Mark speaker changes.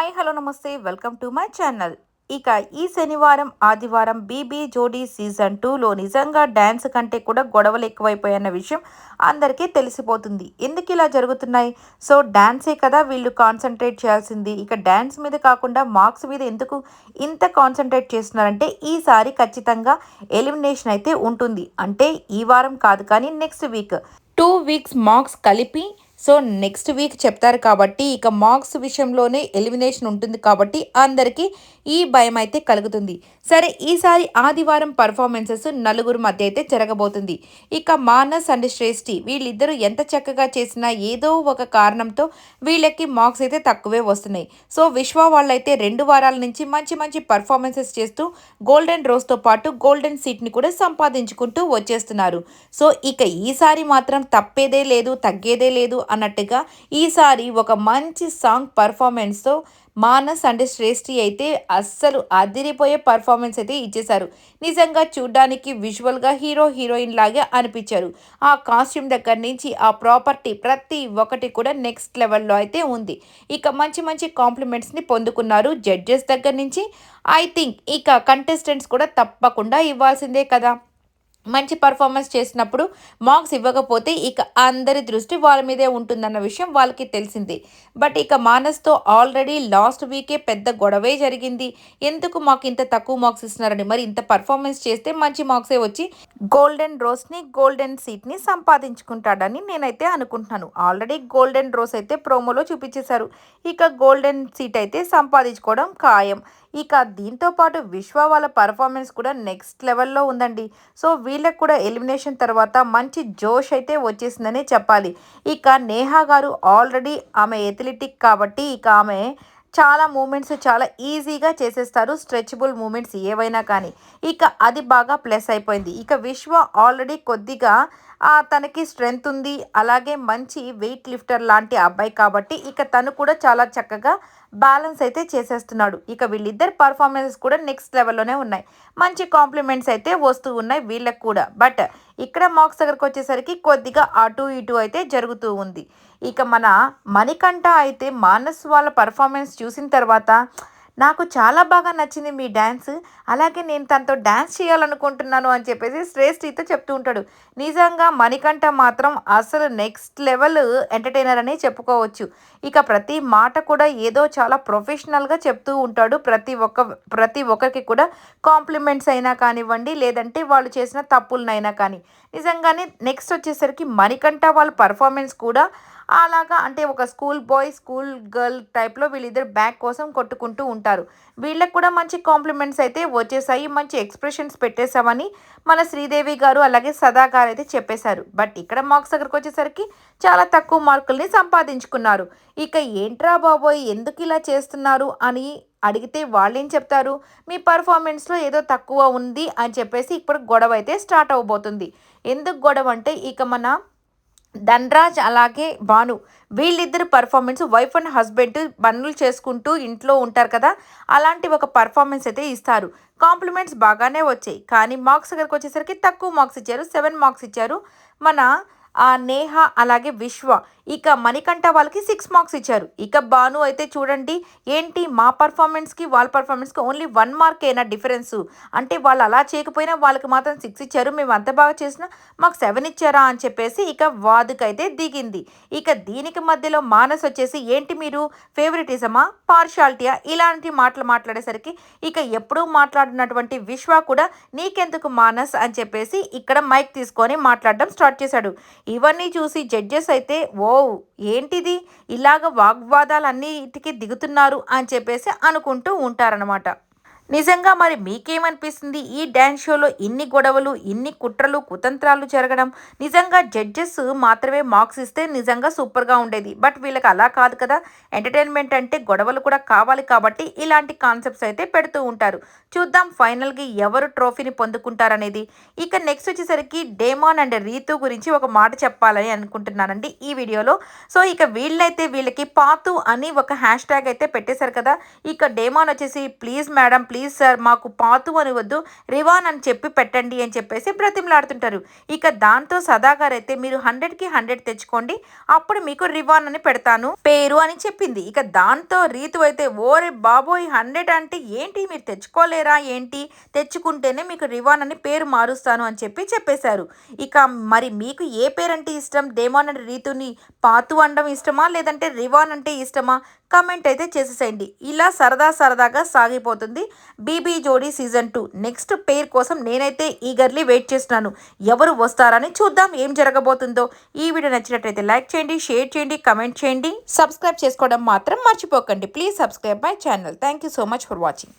Speaker 1: Hi hello నమస్తే welcome to my channel. ఇక ఈ శనివారం ఆదివారం బీబీ జోడీ సీజన్ టూలో నిజంగా డ్యాన్స్ కంటే కూడా గొడవలు ఎక్కువైపోయాయన్న విషయం అందరికీ తెలిసిపోతుంది. ఎందుకు ఇలా జరుగుతున్నాయి? సో డ్యాన్సే కదా వీళ్ళు కాన్సన్ట్రేట్ చేయాల్సింది. ఇక డ్యాన్స్ మీద కాకుండా మార్క్స్ మీద ఎందుకు ఇంత కాన్సన్ట్రేట్ చేస్తున్నారంటే ఈసారి ఖచ్చితంగా ఎలిమినేషన్ అయితే ఉంటుంది. అంటే ఈ వారం కాదు కానీ next week. Two weeks marks కలిపి సో నెక్స్ట్ వీక్ చెప్తారు కాబట్టి ఇక మార్క్స్ విషయంలోనే ఎలిమినేషన్ ఉంటుంది కాబట్టి అందరికీ ఈ భయం అయితే కలుగుతుంది. సరే ఈసారి ఆదివారం పర్ఫార్మెన్సెస్ నలుగురు మధ్య అయితే జరగబోతుంది. ఇక మానస్ అండ్ శ్రేష్ఠి వీళ్ళిద్దరూ ఎంత చక్కగా చేసినా ఏదో ఒక కారణంతో వీళ్ళకి మార్క్స్ అయితే తక్కువే వస్తున్నాయి. సో విశ్వ వాళ్ళైతే రెండు వారాల నుంచి మంచి మంచి పర్ఫార్మెన్సెస్ చేస్తూ గోల్డెన్ రోజ్తో పాటు గోల్డెన్ సీట్ని కూడా సంపాదించుకుంటూ వచ్చేస్తున్నారు. సో ఇక ఈసారి మాత్రం తప్పేదే లేదు తగ్గేదే లేదు అన్నట్టుగా ఈసారి ఒక మంచి సాంగ్ పర్ఫార్మెన్స్తో మానస్ అండ్ శ్రేష్ఠి అయితే అస్సలు అదిరిపోయే పర్ఫార్మెన్స్ అయితే ఇచ్చేశారు. నిజంగా చూడ్డానికి విజువల్గా హీరో హీరోయిన్ లాగే అనిపించారు. ఆ కాస్ట్యూమ్ దగ్గర నుంచి ఆ ప్రాపర్టీ ప్రతి ఒక్కటి కూడా నెక్స్ట్ లెవెల్లో అయితే ఉంది. ఇక మంచి మంచి కాంప్లిమెంట్స్ని పొందుకున్నారు జడ్జెస్ దగ్గర నుంచి. ఐ థింక్ ఇక కంటెస్టెంట్స్ కూడా తప్పకుండా ఇవ్వాల్సిందే కదా. మంచి పర్ఫార్మెన్స్ చేసినప్పుడు మార్క్స్ ఇవ్వకపోతే ఇక అందరి దృష్టి వాళ్ళ మీదే ఉంటుందన్న విషయం వాళ్ళకి తెలిసింది. బట్ ఇక మానస్తో ఆల్రెడీ లాస్ట్ వీకే పెద్ద గొడవే జరిగింది. ఎందుకు మాకు ఇంత తక్కువ మార్క్స్ ఇస్తున్నారని మరి ఇంత పర్ఫార్మెన్స్ చేస్తే మంచి మార్క్సే వచ్చి గోల్డెన్ రోస్ని గోల్డెన్ సీట్ని సంపాదించుకుంటాడని నేనైతే అనుకుంటున్నాను. ఆల్రెడీ గోల్డెన్ రోస్ అయితే ప్రోమోలో చూపించేశారు. ఇక గోల్డెన్ సీట్ అయితే సంపాదించుకోవడం ఖాయం. ఇక దీంతో పాటు విశ్వ వాళ్ళ పర్ఫార్మెన్స్ కూడా నెక్స్ట్ లెవెల్లో ఉందండి. సో వీళ్ళకి కూడా ఎలిమినేషన్ తర్వాత మంచి జోష్ అయితే వచ్చేసిందనే చెప్పాలి. ఇక నేహా గారు ఆల్రెడీ ఆమె ఎథ్లెటిక్ కాబట్టి ఇక ఆమె చాలా మూమెంట్స్ చాలా ఈజీగా చేసేస్తారు. స్ట్రెచబుల్ మూమెంట్స్ ఏవైనా కానీ. ఇక అది బాగా ప్లస్ అయిపోయింది. ఇక విశ్వ ఆల్రెడీ కొద్దిగా తనకి స్ట్రెంగ్త్ ఉంది. అలాగే మంచి వెయిట్ లిఫ్టర్ లాంటి అబ్బాయి కాబట్టి ఇక తను కూడా చాలా చక్కగా బ్యాలెన్స్ అయితే చేసేస్తున్నాడు. ఇక వీళ్ళిద్దరు పర్ఫార్మెన్సెస్ కూడా నెక్స్ట్ లెవెల్లోనే ఉన్నాయి. మంచి కాంప్లిమెంట్స్ అయితే వస్తూ ఉన్నాయి వీళ్ళకి కూడా. బట్ ఇక్కడ మార్క్స్ దగ్గరకు వచ్చేసరికి కొద్దిగా అటు ఇటు అయితే జరుగుతూ ఉంది. ఇక మన మణికంఠ అయితే మానస్ వాళ్ళ పర్ఫార్మెన్స్ చూసిన తర్వాత నాకు చాలా బాగా నచ్చింది మీ డ్యాన్స్ అలాగే నేను తనతో డ్యాన్స్ చేయాలనుకుంటున్నాను అని చెప్పేసి శ్రేష్ఠితో చెప్తూ ఉంటాడు. నిజంగా మణికంఠ మాత్రం అసలు నెక్స్ట్ లెవెల్ ఎంటర్టైనర్ అని చెప్పుకోవచ్చు. ఇక ప్రతి మాట కూడా ఏదో చాలా ప్రొఫెషనల్గా చెప్తూ ఉంటాడు. ప్రతి ఒక్క ప్రతి ఒక్కరికి కూడా కాంప్లిమెంట్స్ అయినా కానివ్వండి లేదంటే వాళ్ళు చేసిన తప్పులనైనా కానీ. నిజంగానే నెక్స్ట్ వచ్చేసరికి మణికంఠ వాళ్ళ పర్ఫార్మెన్స్ కూడా అలాగా అంటే ఒక స్కూల్ బాయ్ స్కూల్ గర్ల్ టైప్లో వీళ్ళిద్దరు బ్యాగ్ కోసం కొట్టుకుంటూ ఉంటారు. వీళ్ళకి కూడా మంచి కాంప్లిమెంట్స్ అయితే వచ్చేసాయి. మంచి ఎక్స్ప్రెషన్స్ పెట్టేశామని మన శ్రీదేవి గారు అలాగే సదా గారు అయితే చెప్పేశారు. బట్ ఇక్కడ మార్క్స్ దగ్గరకు వచ్చేసరికి చాలా తక్కువ మార్కుల్ని సంపాదించుకున్నారు. ఇక ఏంట్రా బాబోయ్ ఎందుకు ఇలా చేస్తున్నారు అని అడిగితే వాళ్ళేం చెప్తారు? మీ పర్ఫార్మెన్స్లో ఏదో తక్కువ ఉంది అని చెప్పేసి ఇప్పుడు గొడవ అయితే స్టార్ట్ అవబోతుంది. ఎందుకు గొడవ అంటే ఇక మన ధన్రాజ్ అలాగే భాను వీళ్ళిద్దరు పర్ఫార్మెన్స్ వైఫ్ అండ్ హస్బెండ్ పనులు చేసుకుంటూ ఇంట్లో ఉంటారు కదా అలాంటి ఒక పర్ఫార్మెన్స్ అయితే ఇస్తారు. కాంప్లిమెంట్స్ బాగానే వచ్చాయి. కానీ మార్క్స్ దగ్గరకు వచ్చేసరికి తక్కువ మార్క్స్ ఇచ్చారు. సెవెన్ మార్క్స్ ఇచ్చారు. మన నేహ అలాగే విశ్వ. ఇక మణికంఠ వాళ్ళకి సిక్స్ మార్క్స్ ఇచ్చారు. ఇక భాను అయితే చూడండి ఏంటి మా పర్ఫార్మెన్స్కి వాళ్ళ పర్ఫార్మెన్స్కి ఓన్లీ వన్ మార్క్ అయినా డిఫరెన్స్ అంటే వాళ్ళు అలా చేయకపోయినా వాళ్ళకి మాత్రం సిక్స్ ఇచ్చారు. మేము అంత బాగా చేసినా మాకు సెవెన్ ఇచ్చారా అని చెప్పేసి ఇక వాదుకైతే దిగింది. ఇక దీనికి మధ్యలో మానస్ వచ్చేసి ఏంటి మీరు? ఫేవరెటిజమా పార్షాలిటీయా ఇలాంటి మాటలు మాట్లాడేసరికి ఇక ఎప్పుడూ మాట్లాడినటువంటి విశ్వ కూడా నీకెందుకు మానస్? అని చెప్పేసి ఇక్కడ మైక్ తీసుకొని మాట్లాడడం స్టార్ట్ చేశాడు. ఇవన్నీ చూసి జడ్జెస్ అయితే ఓ ఏంటిది? ఇలాగ వాగ్వాదాలన్నిటికీ దిగుతున్నారు అని చెప్పేసి అనుకుంటూ ఉంటారనమాట నిజంగా మరి మీకేమనిపిస్తుంది? ఈ డ్యాన్స్ షోలో ఇన్ని గొడవలు ఇన్ని కుట్రలు కుతంత్రాలు జరగడం నిజంగా జడ్జెస్ మాత్రమే మార్క్స్ ఇస్తే నిజంగా సూపర్గా ఉండేది. బట్ వీళ్ళకి అలా కాదు కదా. ఎంటర్టైన్మెంట్ అంటే గొడవలు కూడా కావాలి కాబట్టి ఇలాంటి కాన్సెప్ట్స్ అయితే పెడుతూ ఉంటారు. చూద్దాం ఫైనల్గా ఎవరు ట్రోఫీని పొందుకుంటారనేది. ఇక నెక్స్ట్ వచ్చేసరికి డేమాన్ అండ్ రీతు గురించి ఒక మాట చెప్పాలని అనుకుంటున్నానండి ఈ వీడియోలో. సో ఇక వీళ్ళైతే వీళ్ళకి పాతు అని ఒక హ్యాష్ ట్యాగ్ అయితే పెట్టేశారు కదా. ఇక డేమాన్ వచ్చేసి please madam please please sir మాకు పాతు అని వద్దు రివాన్ అని చెప్పి పెట్టండి అని చెప్పేసి బ్రతిమలాడుతుంటారు. ఇక దాంతో సదాగారు అయితే మీరు హండ్రెడ్కి హండ్రెడ్ తెచ్చుకోండి అప్పుడు మీకు రివాన్ అని పెడతాను. పేరు అని చెప్పింది. ఇక దాంతో రీతు అయితే ఓరే బాబోయ్ హండ్రెడ్ అంటే ఏంటి? మీరు తెచ్చుకోలేరా ఏంటి? తెచ్చుకుంటేనే మీకు రివాన్ అని పేరు మారుస్తాను అని చెప్పి చెప్పేశారు. ఇక మరి మీకు ఏ పేరంటే ఇష్టం? డేమాన్ అండ్ రీతుని పాతు అనడం ఇష్టమా? లేదంటే రివాన్ అంటే ఇష్టమా? కమెంట్ అయితే చేసేసేయండి. ఇలా సరదా సరదాగా సాగిపోతుంది. బీబీ జోడీ సీజన్ టూ నెక్స్ట్ పేర్ కోసం నేనైతే ఈగర్లీ వెయిట్ చేస్తున్నాను. ఎవరు వస్తారని చూద్దాం ఏం జరగబోతుందో. ఈ వీడియో నచ్చినట్లయితే లైక్ చేయండి షేర్ చేయండి కమెంట్ చేయండి. సబ్స్క్రైబ్ చేసుకోవడం మాత్రం మర్చిపోకండి. Please subscribe my channel. Thank you so much for watching.